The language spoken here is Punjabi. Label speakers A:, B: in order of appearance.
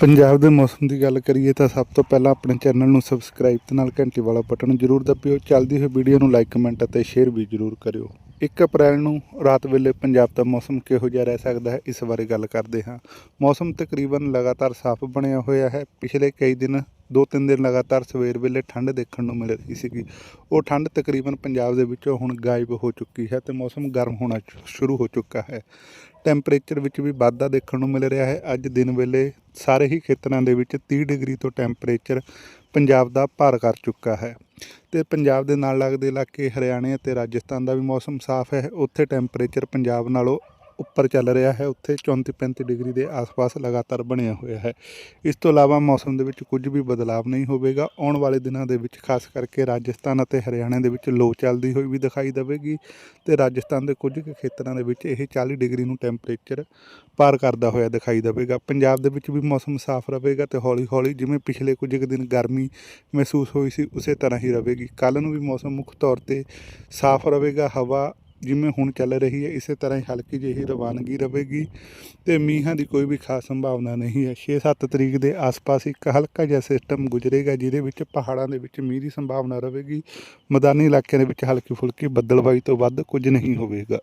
A: ਪੰਜਾਬ ਦੇ ਮੌਸਮ ਦੀ ਗੱਲ ਕਰੀਏ ਤਾਂ ਸਭ ਤੋਂ ਪਹਿਲਾਂ ਆਪਣੇ ਚੈਨਲ ਨੂੰ ਸਬਸਕ੍ਰਾਈਬ ਤੇ ਨਾਲ ਘੰਟੀ ਵਾਲਾ ਬਟਨ ਜ਼ਰੂਰ ਦਬਿਓ। ਚੱਲਦੀ ਹੋਈ ਵੀਡੀਓ ਨੂੰ ਲਾਈਕ, ਕਮੈਂਟ ਅਤੇ ਸ਼ੇਅਰ ਵੀ ਜ਼ਰੂਰ ਕਰਿਓ। 1 ਅਪ੍ਰੈਲ ਨੂੰ ਰਾਤ ਵੇਲੇ ਪੰਜਾਬ ਦਾ ਮੌਸਮ ਕਿਹੋ ਜਿਹਾ ਰਹਿ ਸਕਦਾ ਹੈ, ਇਸ ਬਾਰੇ ਗੱਲ ਕਰਦੇ ਹਾਂ। ਮੌਸਮ ਤਕਰੀਬਨ ਲਗਾਤਾਰ ਸਾਫ਼ ਬਣਿਆ ਹੋਇਆ ਹੈ। ਪਿਛਲੇ ਕਈ ਦਿਨ ਦੋ ਤਿੰਨ ਦਿਨ ਲਗਾਤਾਰ ਸਵੇਰ ਵੇਲੇ ਠੰਡ ਦੇਖਣ ਨੂੰ ਮਿਲ ਰਹੀ ਸੀਗੀ। ਉਹ ਠੰਡ ਤਕਰੀਬਨ ਪੰਜਾਬ ਦੇ ਵਿੱਚੋਂ ਹੁਣ ਗਾਇਬ ਹੋ ਚੁੱਕੀ ਹੈ ਤੇ ਮੌਸਮ ਗਰਮ ਹੋਣਾ ਸ਼ੁਰੂ ਹੋ ਚੁੱਕਾ ਹੈ। ਟੈਂਪਰੇਚਰ ਵਿੱਚ ਵੀ ਵਾਧਾ ਦੇਖਣ ਨੂੰ ਮਿਲ ਰਿਹਾ ਹੈ। ਅੱਜ ਦਿਨ ਵੇਲੇ ਸਾਰੇ ਹੀ ਖੇਤਰਾਂ ਦੇ ਵਿੱਚ 30 ਡਿਗਰੀ ਤੋਂ ਟੈਂਪਰੇਚਰ ਪੰਜਾਬ ਦਾ ਪਾਰ ਕਰ ਚੁੱਕਾ ਹੈ। ਤੇ ਪੰਜਾਬ ਦੇ ਨਾਲ ਲੱਗਦੇ ਇਲਾਕੇ ਹਰਿਆਣੇ ਅਤੇ ਰਾਜਸਥਾਨ ਦਾ ਵੀ ਮੌਸਮ ਸਾਫ਼ ਹੈ। ਉੱਥੇ ਟੈਂਪਰੇਚਰ ਪੰਜਾਬ ਨਾਲੋਂ ਉੱਪਰ ਚੱਲ ਰਿਹਾ ਹੈ, ਉੱਥੇ 34 35 ਡਿਗਰੀ ਦੇ ਆਸ-ਪਾਸ ਲਗਾਤਾਰ ਬਣਿਆ ਹੋਇਆ ਹੈ। ਇਸ ਤੋਂ ਇਲਾਵਾ ਮੌਸਮ ਦੇ ਵਿੱਚ ਕੁਝ ਵੀ ਬਦਲਾਅ ਨਹੀਂ ਹੋਵੇਗਾ। ਆਉਣ ਵਾਲੇ ਦਿਨਾਂ ਦੇ ਵਿੱਚ ਖਾਸ ਕਰਕੇ ਰਾਜਸਥਾਨ ਅਤੇ ਹਰਿਆਣਾ ਦੇ ਵਿੱਚ ਲੋ ਚੱਲਦੀ ਹੋਈ ਵੀ ਦਿਖਾਈ ਦੇਵੇਗੀ ਤੇ ਰਾਜਸਥਾਨ ਦੇ ਕੁਝ ਕੁ ਖੇਤਰਾਂ ਦੇ ਵਿੱਚ ਇਹ 40 ਡਿਗਰੀ ਨੂੰ ਟੈਂਪਰੇਚਰ ਪਾਰ ਕਰਦਾ ਹੋਇਆ ਦਿਖਾਈ ਦੇਵੇਗਾ। ਪੰਜਾਬ ਦੇ ਵਿੱਚ ਵੀ ਮੌਸਮ ਸਾਫ਼ ਰਹੇਗਾ ਤੇ ਹੌਲੀ-ਹੌਲੀ ਜਿਵੇਂ ਪਿਛਲੇ ਕੁਝ ਕੁ ਦਿਨ ਗਰਮੀ ਮਹਿਸੂਸ ਹੋਈ ਸੀ, ਉਸੇ ਤਰ੍ਹਾਂ ਹੀ ਰਹੇਗੀ। ਕੱਲ ਨੂੰ ਵੀ ਮੌਸਮ ਮੁੱਖ ਤੌਰ ਤੇ ਸਾਫ਼ ਰਹੇਗਾ, ਹਵਾ ਜਿਵੇਂ ਹੁਣ ਚੱਲ ਰਹੀ ਹੈ, ਇਸੇ ਤਰ੍ਹਾਂ ਹੀ ਹਲਕੀ ਜਿਹੀ ਰਵਾਨਗੀ ਰਹੇਗੀ ਤੇ ਮੀਂਹਾਂ ਦੀ ਕੋਈ ਵੀ ਖਾਸ ਸੰਭਾਵਨਾ ਨਹੀਂ ਹੈ। 6-7 ਤਰੀਕ ਦੇ ਆਸ-ਪਾਸ ਇੱਕ ਹਲਕਾ ਜਿਹਾ ਸਿਸਟਮ ਗੁਜ਼ਰੇਗਾ, ਜਿਹਦੇ ਵਿੱਚ ਪਹਾੜਾਂ ਦੇ ਵਿੱਚ ਮੀਂਹ ਦੀ ਸੰਭਾਵਨਾ ਰਹੇਗੀ ਮੈਦਾਨੀ ਇਲਾਕਿਆਂ ਦੇ ਵਿੱਚ ਹਲਕੀ ਫੁਲਕੀ ਬੱਦਲਬਾਈ ਤੋਂ ਵੱਧ ਕੁਝ ਨਹੀਂ ਹੋਵੇਗਾ।